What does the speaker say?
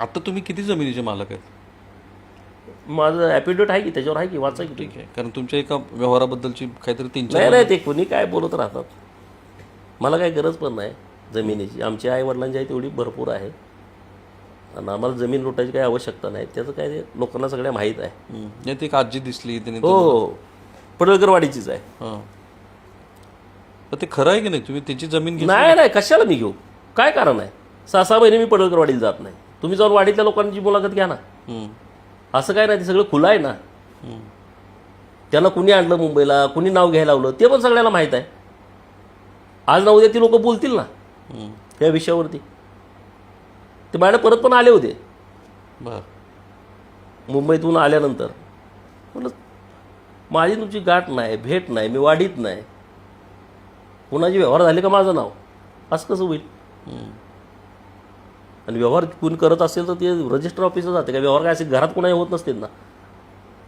आता तुम्ही किती जमिनीचे मालक आहेत? माझं ॲपिडेट आहे की त्याच्यावर आहे की वाचा की ठीक आहे. कारण तुमच्या एका व्यवहाराबद्दलची काहीतरी तीन चार नाही नाही ते कोणी काय बोलत राहतात? मला काही गरज पण नाही जमिनीची. आमच्या आई वडिलांची आहे तेवढी भरपूर आहे. आणि आम्हाला जमीन लुटायची काही आवश्यकता नाही. त्याचं काय लोकांना सगळ्या माहीत आहे. ते एक आजी दिसली त्याने हो हो. पडळकरवाडीचीच आहे. हां. पण ते खरं आहे की नाही? तुम्ही त्याची जमीन नाही नाही कशाला मी घेऊ? काय कारण आहे? सहा सहा महिने मी पडळकरवाडीला जात नाही. तुम्ही जाऊन वाडीतल्या लोकांची मुलाखत घ्या ना. असं काय नाही ते सगळं खुलं आहे ना. त्यांना कुणी आणलं मुंबईला कुणी नाव घ्यायला लावलं ते पण सगळ्याला माहीत आहे. आज ना उद्या ती लोक बोलतील ना. या विषयावरती. ते माझ्या परत पण आले होते. मुंबईतून आल्यानंतर. म्हणलं माझी तुमची गाठ नाही भेट नाही मी वाढीत नाही. कुणाचे व्यवहार झाले का माझं नाव? असं कसं होईल. आणि व्यवहार कोणी करत असेल तर ते रजिस्टर ऑफिसला जाते. का व्यवहार काय असेल? घरात कुणाही होत नसतील ना.